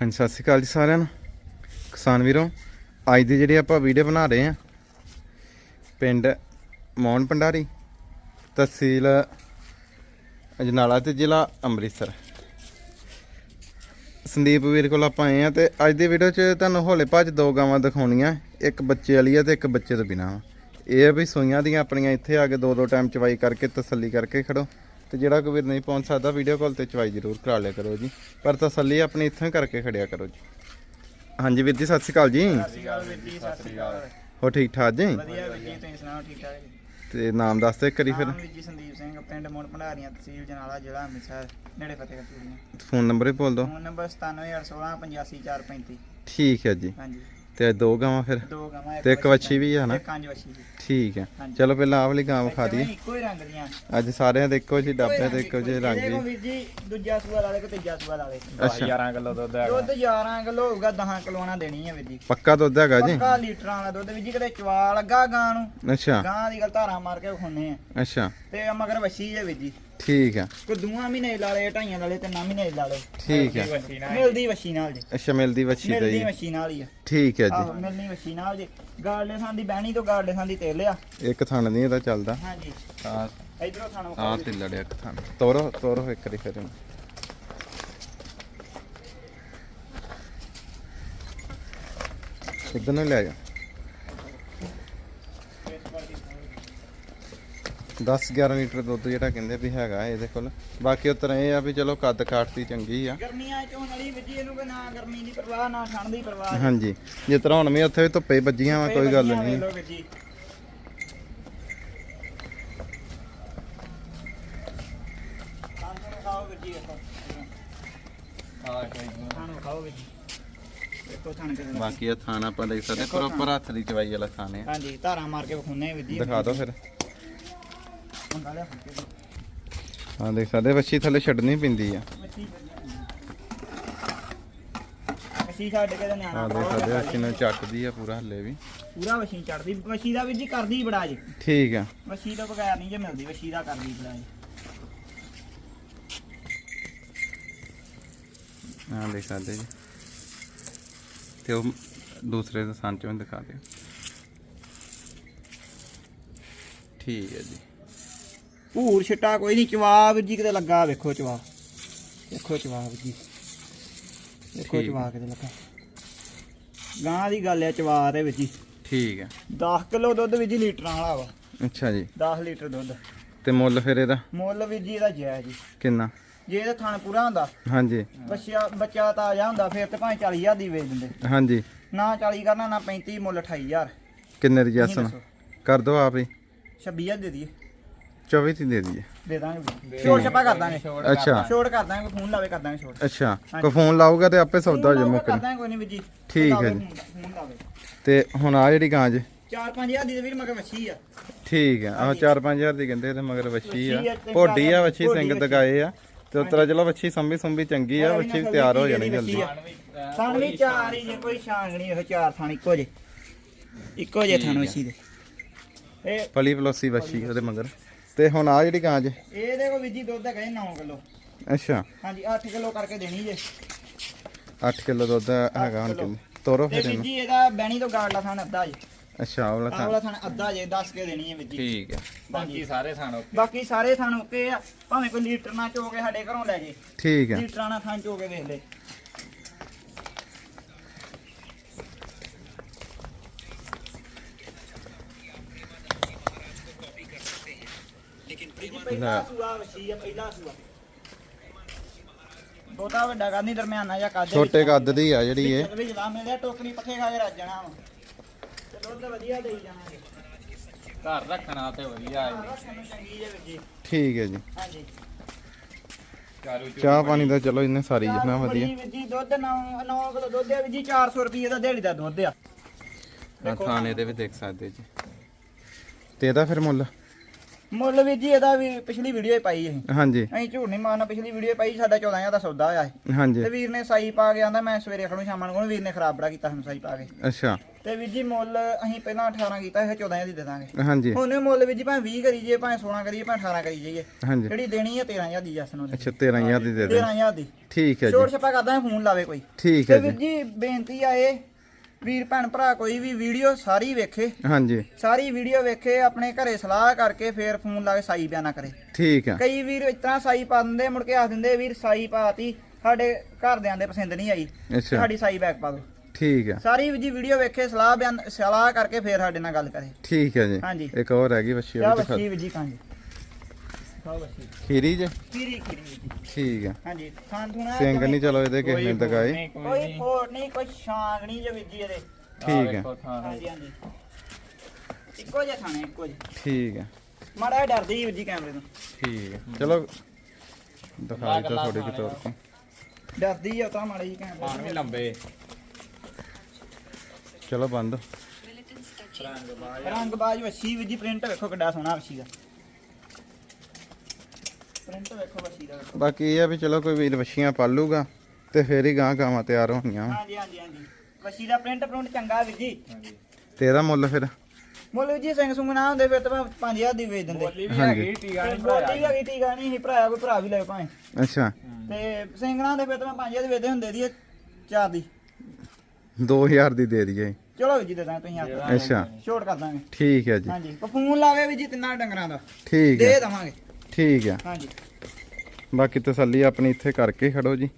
ਹਾਂਜੀ, ਸਤਿ ਸ਼੍ਰੀ ਅਕਾਲ ਜੀ ਸਾਰਿਆਂ ਨੂੰ। ਕਿਸਾਨ ਵੀਰੋ, ਅੱਜ ਦੀ ਜਿਹੜੀ ਆਪਾਂ ਵੀਡੀਓ ਬਣਾ ਰਹੇ ਹਾਂ, ਪਿੰਡ ਮੌਨ ਭੰਡਾਰੀ, ਤਹਿਸੀਲ ਅਜਨਾਲਾ ਤੇ ਜ਼ਿਲ੍ਹਾ ਅੰਮ੍ਰਿਤਸਰ। ਸੰਦੀਪ ਵੀਰ ਕੋਲ ਆਪਾਂ ਆਏ ਆ ਤੇ ਅੱਜ ਦੀ ਵੀਡੀਓ 'ਚ ਤੁਹਾਨੂੰ ਹੌਲੇ ਭੱਜ ਦੋ ਗਾਵਾਂ ਦਿਖਾਉਣੀਆਂ, ਇੱਕ ਬੱਚੇ ਵਾਲੀ ਆ ਤੇ ਇੱਕ ਬੱਚੇ ਤੋਂ ਬਿਨਾਂ। ਵਾ। ਇਹ ਆ ਵੀ ਸੂਈਆਂ ਦੀਆਂ ਆਪਣੀਆਂ, ਇੱਥੇ ਆ ਕੇ ਦੋ ਦੋ ਟਾਈਮ ਚਵਾਈ ਕਰਕੇ ਤਸੱਲੀ ਕਰਕੇ ਖੜੋ। ਤੇ ਜਿਹੜਾ ਕੋਈ ਵੀਰ ਨਹੀਂ ਪਹੁੰਚ ਸਕਦਾ ਵੀਡੀਓ ਕਾਲ ਤੇ ਚਵਾਈ ਜ਼ਰੂਰ ਕਰਾ ਲਿਆ ਕਰੋ ਜੀ। ਪਰ ਤਸੱਲੀ ਆਪਣੀ ਇੱਥੋਂ ਹੀ ਕਰਕੇ ਖੜਿਆ ਕਰੋ ਜੀ। ਹਾਂਜੀ ਵੀਰ ਜੀ ਸਤਿ ਸ਼੍ਰੀ ਅਕਾਲ ਜੀ। ਸਤਿ ਸ਼੍ਰੀ ਅਕਾਲ ਵੀਰ ਜੀ ਸਤਿ ਸ਼੍ਰੀ ਅਕਾਲ ਹੋ ਠੀਕ ਠਾਕ ਜੀ? ਵਧੀਆ ਵੀਰ ਜੀ ਤੁਸੀਂ ਸੁਣਾਓ ਠੀਕ ਠਾਕ ਜੀ? ਤੇ ਨਾਮ ਦੱਸ ਦਿਓ ਇੱਕ ਵਾਰੀ ਫਿਰ। ਵੀਰ ਜੀ ਸੰਦੀਪ ਸਿੰਘ ਪਿੰਡ ਮੋੜ ਭੰਡਾਰੀਆਂ ਤਹਿਸੀਲ ਜਨਾਲਾ ਜ਼ਿਲ੍ਹਾ ਅੰਮ੍ਰਿਤਸਰ ਨੇੜੇ ਫਤਿਹਗੜ੍ਹ ਚੂੜੀਆਂ ਫੋਨ ਨੰਬਰ ਵੀ ਬੋਲ ਦਿਓ। ਫੋਨ ਨੰਬਰ 9781685435 ਠੀਕ ਹੈ ਜੀ। ਹਾਂਜੀ। ਤੇ ਅੱਜ ਦੋ ਗਾਵਾਂ ਫਿਰ? ਦੋ ਗਾਵਾਂ ਤੇ ਇੱਕ ਵੱਛੀ ਵੀ ਆ ਨਾ ਇੱਕ ਕੰਜ ਵੱਛੀ ਜੀ ਠੀਕ ਹੈ। ਹਾਂਜੀ। ਚਲੋ ਪਹਿਲਾਂ ਆਹ ਵਾਲੀ ਗਾਂ ਵਿਖਾ ਦਈਏ। ਇੱਕੋ ਹੀ ਰੰਗ ਦੀਆਂ। ਅੱਜ ਸਾਰਿਆਂ ਦੇ ਇੱਕੋ ਜਿਹੇ ਡੱਬੇ ਤੇ ਇੱਕੋ ਜਿਹੇ ਰੰਗ ਜੀ ਵੀਰ ਜੀ ਦੂਜਾ ਸੂਆ ਲਾ ਲੈ ਕਿ ਤੀਜਾ ਸੂਆ ਲਾ ਲੈ ਅੱਛਾ। 11 ਕਿਲੋ ਦੁੱਧ ਹੈਗਾ। ਦੁੱਧ 11 ਕਿਲੋ ਹੋਊਗਾ 10 ਕਿਲੋਣਾ ਦੇਣੀ ਹੈ ਵੀਰ ਜੀ। ਪੱਕਾ ਦੁੱਧ ਹੈਗਾ ਜੀ? ਪੱਕਾ ਲੀਟਰਾਂ ਵਾਲਾ ਦੁੱਧ ਵੀਰ ਜੀ ਕਿਤੇ ਚਵਾ ਲੱਗਾ ਗਾਂ ਨੂੰ। ਅੱਛਾ। ਗਾਂ ਦੀ ਗੱਲ ਧਾਰਾਂ ਮਾਰ ਕੇ ਵਿਖਾਉਣੇ ਆ। ਅੱਛਾ। ਤੇ ਮਗਰ ਵੱਛੀ ਹੈ ਵੀਰ ਜੀ। ਠੀਕ ਹੈ ਕੋਈ ਦੂਆਂ ਮਹੀਨੇ ਲਾ ਲਏ ਢਾਈਆਂ ਲਾ ਲਏ ਤੇ ਨਾ ਮਹੀਨੇ ਲਾ ਲਏ। ਠੀਕ ਨਾਲ ਮਿਲਦੀ ਵੱਛੀ ਨਾਲ ਜੀ। ਅੱਛਾ ਮਿਲਦੀ ਵੱਛੀ ਤੇ ਮਿਲਦੀ ਵੱਛੀ ਨਾਲ ਹੀ ਆ। ਠੀਕ ਆਹੋ ਜੀ। ਮਿਲਣੀ ਵੱਛੀ ਨਾਲ ਜੀ। ਗਾਰਡੇ ਥਾਂ ਦੀ ਬਹਿਣੀ ਤੋਂ ਗਾਰਡੇ ਥਾਂ ਦੀ ਤੇਲ ਆ। ਇੱਕ ਥਣ ਨਹੀਂ ਇਹਦਾ ਚੱਲਦਾ। ਹਾਂਜੀ। ਆ ਇਧਰੋਂ ਥਾਂ ਆ ਤੇ ਲੜਿਆ ਇੱਕ ਥਣ। ਤੋਰੋ ਤੋਰੋ ਇੱਕ ਵਾਰੀ ਫਿਰ। ਇੱਧਰ ਨੂੰ ਲੈ ਜਾ। 10 11 ਲੀਟਰ ਦੁੱਧ ਜਿਹੜਾ ਕਹਿੰਦੇ ਵੀ ਹੈਗਾ ਇਹਦੇ ਕੋਲ। ਬਾਕੀ ਉਤਰ ਇਹ ਆ ਵੀ ਚਲੋ ਕੱਦ ਕਾਠਤੀ ਚੰਗੀ ਆ। ਗਰਮੀਆਂ ਚੋਂ ਨਲੀ ਵਿੱਜੀ ਇਹਨੂੰ ਨਾ ਗਰਮੀ ਦੀ ਪਰਵਾਹ ਨਾ ਠੰਡ ਦੀ ਪਰਵਾਹ ਹਾਂਜੀ। ਜਿਸ ਤਰ੍ਹਾਂ ਹੁਣ ਵੀ ਉੱਥੇ ਵੀ ਧੁੱਪੇ ਵੱਜੀਆਂ ਵਾ ਕੋਈ ਗੱਲ ਨਹੀਂ। ਕੇ ਬਾਕੀ ਇਹ ਥਾਣਾ ਆਪਾਂ ਦੇਖ ਸਕਦੇ ਪ੍ਰੋਪਰ ਹੱਥ ਦੀ ਚਵਾਈ ਵਾਲਾ ਥਾਣੇ ਹਾਂਜੀ ਧਾਰਾਂ ਮਾਰ ਕੇ ਵਿਖਾਉਣੇ ਵਿੱਜੀ। ਦਿਖਾ ਦਿਓ ਫਿਰ। ਕੇ। ਹਾਂ ਦੇਖ ਸਕਦੇ ਵੱਛੀ ਥੱਲੇ ਛੱਡਣੀ ਪੈਂਦੀ ਆ। ਮੱਛੀ ਛੱਡ ਕੇ ਤੇ ਨਿਆਣਾ ਹਾਂ ਦੇਖ ਸਕਦੇ ਵੱਛੀ ਨੂੰ ਚੱਟਦੀ ਆ ਪੂਰਾ ਹੱਲੇ ਵੀ। ਪੂਰਾ ਮੱਛੀ ਚੜਦੀ ਮੱਛੀ ਦਾ ਵੀ ਜੀ ਕਰਦੀ ਬੜਾ ਜੀ। ਠੀਕ ਆ। ਮੱਛੀ ਤੋਂ ਬਗੈਰ ਨਹੀਂ ਜੇ ਮਿਲਦੀ ਮੱਛੀ ਦਾ ਕਰਦੀ ਬੜਾ ਜੀ। ਹਾਂ ਦੇਖ ਸਕਦੇ ਜੀ। ਤੇ ਉਹ ਦੂਸਰੇ ਦੇ ਸੰਨ ਚ ਵੀ ਦਿਖਾ ਦਿਓ। ਠੀਕ ਹੈ ਜੀ। ਭੂਰ ਛਿੱਟਾ ਕੋਈ ਨਹੀਂ ਚਵਾਬ ਜੀ ਕਿਤੇ ਲੱਗਾ ਵੇਖੋ ਚਵਾ ਵੇਖੋ ਚਵਾਬ ਜੀ। ਵੇਖੋ। ਚਵਾ ਕਿਤੇ ਲੱਗਾ। ਗਾਂ ਦੀ ਗੱਲ ਹੈ ਚਵਾ ਦੇ ਵਿੱਚ ਜੀ ਠੀਕ ਹੈ 10 ਕਿਲੋ ਦੁੱਧ ਵਿੱਚ ਜੀ ਲੀਟਰਾਂ ਵਾਲਾ ਵਾ। ਅੱਛਾ ਜੀ। 10 ਲੀਟਰ ਦੁੱਧ। ਤੇ ਮੁੱਲ ਫਿਰ ਇਹਦਾ? ਮੁੱਲ ਵੀ ਜੀ ਇਹਦਾ ਜਾਇਜ਼ ਜੀ। ਕਿੰਨਾ? ਜੇ ਇਹਦਾ ਥਣ ਪੂਰਾ ਹੁੰਦਾ ਹਾਂਜੀ। ਬੱਚਾ ਬੱਚਾ ਤਾਜ਼ਾ ਹੁੰਦਾ ਫਿਰ ਤੇ ਭਾਵੇਂ 40000 ਦੀ ਵੇਚ ਦਿੰਦੇ। ਹਾਂਜੀ। ਨਾ 40 ਕਰਨਾ ਨਾ 35 ਮੁੱਲ 28000 ਕਿੰਨੇ ਦੀ ਜੈਸਨ। ਕਰ ਦੋ ਆਪ ਹੀ। 26000 ਦੇ ਦਈਏ। 24 ਦੀ ਦੇ ਦਈਏ। ਦੇ ਦਾਂਗੇ ਛੋੜ ਛਪਾ ਕਰ ਦਾਂਗੇ। ਅੱਛਾ। ਛੋੜ ਕਰ ਦਾਂਗੇ ਫੋਨ ਲਾਵੇ ਕਰ ਦਾਂਗੇ ਛੋੜ ਅੱਛਾ। ਕੋ ਫੋਨ ਲਾਊਗਾ ਤੇ ਆਪੇ ਸੌਦਾ ਹੋ ਜਾ ਮੁੱਕ ਕਰ ਦਾਂਗੇ ਕੋਈ ਨਹੀਂ ਵੀਰ ਜੀ। ਠੀਕ ਹੈ ਜੀ। ਫੋਨ- ਫੋਨ ਲਾਵੇ ਤੇ ਹੁਣ ਆ ਜਿਹੜੀ ਗਾਂ ਜੇ। 4-5000 ਦੀ ਤੇ ਵੀਰ ਮਗਰ ਮੱਛੀ ਆ। ਠੀਕ ਆ ਆਹ 4-5000 ਦੀ ਕਹਿੰਦੇ ਤੇ ਮਗਰ ਵੱਛੀ ਆ। ਵੱਛੀ ਆ, ਭੋਡੀ ਆ ਵੱਛੀ ਸਿੰਘ ਵੱਛੀ। ਦਗਾਏ ਆ। ਤੇ ਉਤਰਾ ਚਲੋ ਵੱਛੀ ਸੰਭੀ ਸੰਭੀ ਚੰਗੀ ਆ ਵੱਛੀ ਤਿਆਰ ਹੋ ਜਾਣੀ ਜਲਦੀ। ਥਣ ਵੀ ਚਾਰ ਹੀ ਜੇ ਕੋਈ ਛਾਂਗ ਨਹੀਂ ਇਹ ਚਾਰ ਥਣ ਇੱਕੋ ਜੇ ਇੱਕੋ ਜੇ ਥਣ ਵੱਛੀ ਦੇ। ਇਹ ਪਲੀ ਪਲੋਸੀ ਵੱਛੀ ਉਹਦੇ ਮਗਰ। ਤੇ ਹੁਣ ਆ ਜਿਹੜੀ ਗਾਂ ਜੇ? ਇਹਦੇ ਕੋ ਵੀਜੀ ਦੁੱਧ ਹੈਗਾ 9 ਕਿਲੋ। ਅੱਛਾ। ਹਾਂਜੀ 8 ਕਿਲੋ ਕਰਕੇ ਦੇਣੀ ਜੇ। 8 ਕਿਲੋ ਦੁੱਧ ਹੈਗਾ ਹੁਣ ਕਿੰਨੇ ਤੋਰੋ ਫਿਰ ਇਹਨੂੰ। ਵੀਜੀ ਇਹਦਾ ਬੈਣੀ ਤੋਂ ਗਾੜਲਾ ਥਣ ਅੱਧਾ ਜੇ। ਅੱਛਾ ਉਹ ਆਹ ਵਾਲਾ ਵਾਲਾ ਥਣ ਅੱਧਾ ਜੇ 10 ਕੇ ਦੇਣੀ ਹੈ ਵੀਜੀ ਠੀਕ ਹੈ। ਬਾਕੀ ਸਾਰੇ ਥਾਣੋ ਬਾਕੀ ਸਾਰੇ ਥਣ ਓਕੇ ਆ। ਭਾਵੇਂ ਕੋਈ ਲੀਟਰ ਨਾ ਚੋ ਕੇ ਸਾਡੇ ਘਰੋਂ ਲੈ ਜੇ। ਠੀਕ ਹੈ। ਲੀਟਰਾਂ ਨਾਲ ਥਣ ਚੋ ਕੇ ਵੇਖ ਲੈ। ਪਹਿਲਾ ਸੂਆ ਵਸੀ ਆ ਪਹਿਲਾ ਸੂਆ। ਬਹੁਤਾ ਵੱਡਾ ਕਰਨੀ ਦਰਮਿਆਨਾ ਜਾਂ। ਕਾਦੇ ਛੋਟੇ ਕੱਦ ਦੀ ਆ ਜਿਹੜੀ ਇਹ। ਵੀ ਜਲਾ ਮਿਲਿਆ ਟੋਕਰੀ ਪੱਠੇ ਖਾ ਕੇ ਰੱਜ ਜਾਣਾ ਵਾ ਤੇ ਦੁੱਧ ਵਧੀਆ ਦੇਈ ਜਾਣਾਗੇ ਘਰ ਰੱਖਣਾ ਤੇ ਵਧੀਆ ਹੈ ਰੱਖਣ ਨੂੰ ਚੰਗੀ ਜੇ ਵੀਰ ਜੀ ਠੀਕ ਹੈ ਜੀ। ਹਾਂਜੀ। ਚਾਰੂ ਚਾਹ ਪਾਣੀ ਦਾ ਚਲੋ ਇਹਨੇ ਸਾਰੀ ਜਨਾ ਵਧੀਆ। ਵੀਰ ਜੀ ਦੁੱਧ 9 9 ਕਿਲੋ ਦੁੱਧ ਆ ਵੀਰ ਜੀ 400 ਰੁਪਏ ਦਾ ਦਿਹਾੜੀ ਦਾ ਦੁੱਧ ਆ। ਆ ਥਾਣੇ ਦੇ ਵੀ ਦੇਖ ਸਕਦੇ ਜੀ। ਤੇ ਇਹਦਾ ਫਿਰ ਮੁੱਲ? ਮੁੱਲ ਵੀ ਜੀ ਇਹਦਾ ਵੀ ਪਿਛਲੀ ਵੀਡੀਓ ਹੀ ਪਾਈ ਅਸੀਂ। ਹਾਂਜੀ। ਅਸੀਂ ਝੂਠ ਨਹੀਂ ਮਾਰਨਾ ਪਿਛਲੀ ਵੀਡੀਓ ਪਾਈ ਸਾਡਾ 14000 ਦਾ ਸੌਦਾ ਹੋਇਆ ਸੀ। ਹਾਂਜੀ। ਤੇ ਵੀਰ ਨੇ ਸਾਈ ਪਾ ਕੇ ਆਂਦਾ ਮੈਂ ਸਵੇਰੇ ਖੜੂ ਸ਼ਾਮਾਂ ਨੂੰ ਵੀਰ ਨੇ ਖਰਾਬ ਬੜਾ ਕੀਤਾ ਸਾਨੂੰ ਸਾਈ ਪਾ ਕੇ। ਅੱਛਾ। ਤੇ ਵੀਰ ਜੀ ਮੁੱਲ ਅਸੀਂ ਪਹਿਲਾਂ 18 ਕੀਤਾ ਇਹ 14000 ਦੀ ਦੇ ਦਾਂਗੇ। ਹਾਂਜੀ। ਹੁਣ ਇਹ ਮੁੱਲ ਵੀਰ ਜੀ ਭਾਵੇਂ 20 ਕਰੀ ਜਾਈਏ ਭਾਵੇਂ 16 ਕਰੀਏ ਭਾਵੇਂ 18 ਕਰੀ ਜਾਈਏ। ਹਾਂਜੀ। ਜਿਹੜੀ ਦੇਣੀ ਹੈ 13000 ਦੀ ਜਸ ਨੂੰ ਅੱਛਾ 13000 ਦੀ ਦੇ ਦੇ 13000 ਦੀ। ਠੀਕ ਹੈ ਛੋਟ ਜੀ ਛਪਾ ਕਰਦਾ ਫੋਨ ਲਾਵੇ ਕੋਈ। ਠੀਕ ਤੇ ਹੈ ਵੀਰ ਜੀ ਜੀ ਬੇਨਤੀ ਆ ਇਹ ਵੀਰ ਭੈਣ ਭਰਾ ਕੋਈ ਵੀ ਵੀਡੀਓ ਸਾਰੀ ਵੇਖੇ। ਹਾਂਜੀ। ਸਾਰੀ ਵੀਡੀਓ ਵੇਖੇ ਆਪਣੇ ਘਰੇ ਸਲਾਹ ਕਰਕੇ ਫੇਰ ਫੋਨ ਲਾ ਕੇ ਸਾਈ ਬਿਆਨਾ ਕਰੇ। ਠੀਕ ਹੈ ਕਈ ਵੀਰ ਇਸ ਤਰ੍ਹਾਂ ਸਾਈ ਪਾ ਦਿੰਦੇ ਮੁੜ ਕੇ ਆਖ ਦਿੰਦੇ ਵੀਰ ਸਾਈ ਪਾਤੀ ਸਾਡੇ ਘਰਦਿਆਂ ਦੇ ਪਸੰਦ ਨਹੀਂ ਆਈ। ਅੱਛਾ। ਸਾਡੀ ਸਾਈ ਬੈਕ ਪਾ ਦਿਓ ਠੀਕ ਹੈ ਸਾਰੀ ਜੀ ਵੀਡੀਓ ਵੇਖੇ ਸਲਾਹ ਬਿਆਨ ਸਲਾਹ ਕਰਕੇ ਫੇਰ ਸਾਡੇ ਨਾਲ ਗੱਲ ਕਰੇ। ਠੀਕ ਹੈ ਜੀ। ਹਾਂਜੀ। ਇੱਕ ਹੋਰ ਹੈਗੀ ਕਿਆ ਉਹ ਵੀ ਦਿਖਾ ਬੱਚੀ ਜੀ ਕਾਂਜੀ ਖੀਰੀ ਜੇ? ਖੀਰੀ ਖੀਰੀ ਜੀ। ਠੀਕ ਹੈ ਹਾਂਜੀ ਖਾਣ ਥੂਣਾ ਸਿੰਘ ਨਹੀਂ ਚਲੋ ਇਹਦੇ ਕਿਸੇ ਨੇ ਨਹੀਂ ਕੋਈ ਫੋੜ ਨਹੀਂ। ਕੋਈ ਸ਼ਾਂਗ ਨਹੀਂ ਜੇ ਵੀਰ ਜੀ ਇਹਦੇ। ਠੀਕ ਹੈ ਹਾਂਜੀ ਹਾਂਜੀ। ਇੱਕੋ ਜਿਹਾ ਖਾਣੇ ਇੱਕੋ ਜਿਹਾ। ਠੀਕ ਹੈ ਮਾੜਾ ਜਿਹਾ ਡਰਦੀ ਸੀ ਵੀਰ ਜੀ ਕੈਮਰੇ ਤੋਂ। ਠੀਕ ਹੈ ਚਲੋ ਦਿਖਾ ਦਿੱਤਾ ਥੋੜੀ ਕਿ ਤੌਰ ਤੇ ਡਰਦੀ ਆ ਤਾਂ ਮਾੜੀ ਜੀ ਕੈਮਰੇ ਵੀ ਲੰਬੇ। ਚਲੋ ਬੰਦ। ਰੰਗ ਬਾਜ। ਵੱਛੀ ਵੀਰ ਜੀ ਪ੍ਰਿੰਟ ਵੇਖੋ ਕਿੱਡਾ ਸੋਹਣਾ ਵੱਛੀ ਦਾ। ਪ੍ਰਿੰਟ ਵੇਖੋ ਵੱਛੀ ਦਾ ਵੇਖੋ। ਬਾਕੀ ਇਹ ਆ ਵੀ ਚਲੋ ਕੋਈ ਵੀਰ ਵੱਛੀਆਂ ਪਾਲੂਗਾ ਤੇ ਫੇਰ ਹੀ ਗਾਂ ਗਾਵਾਂ ਤਿਆਰ ਹੋਣੀਆਂ ਵਾਂ। ਹਾਂਜੀ ਹਾਂਜੀ ਹਾਂਜੀ। ਵੱਛੀ ਦਾ ਪ੍ਰਿੰਟ ਪ੍ਰਿੰਟ ਚੰਗਾ ਵੀਰ ਜੀ। ਹਾਂਜੀ। ਤੇ ਇਹਦਾ ਮੁੱਲ ਫਿਰ? ਮੁੱਲ ਜੀ ਸਿੰਘ ਸੁੰਗ ਨਾ ਹੁੰਦੇ ਫਿਰ ਤਾਂ 5000 ਦੀ ਵੇਚ ਦਿੰਦੇ। ਬੋਲੀ ਵੀ। ਹੈਗੀ ਟੀਕਾ ਨਹੀਂ ਬੋਲੀ ਵੀ ਹੈਗੀ ਟੀਕਾ ਨਹੀਂ ਸੀ ਭਰਾਇਆ ਕੋਈ ਭਰਾ ਵੀ ਲੈ ਭਾਵੇਂ। ਅੱਛਾ। ਤੇ ਸਿੰਘਣਾ ਦੇ ਫਿਰ ਤਾਂ 5000 ਦੀ ਵੇਚਦੇ ਹੁੰਦੇ ਦੀ ਚਾਰ ਦੀ। 2000 ਦੀ ਦੇ ਦਈਏ। ਚਲੋ ਵੀਰ ਜੀ ਦੇ ਦਾਂ ਤੁਸੀਂ ਆਪ। ਅੱਛਾ। ਛੋਟ ਕਰ ਦਾਂਗੇ। ਠੀਕ ਹੈ ਜੀ। ਹਾਂਜੀ। ਫੋਨ ਲਾਵੇ ਵੀਰ ਜੀ ਤਿੰਨਾਂ ਡੰਗਰਾਂ ਦਾ। ਠੀਕ ਦੇ ਦਵਾਂਗੇ। ਠੀਕ ਹੈ। ਹਾਂਜੀ। ਬਾਕੀ ਤਸੱਲੀ ਆਪਣੀ ਇੱਥੇ ਕਰਕੇ ਖੜੋ ਜੀ।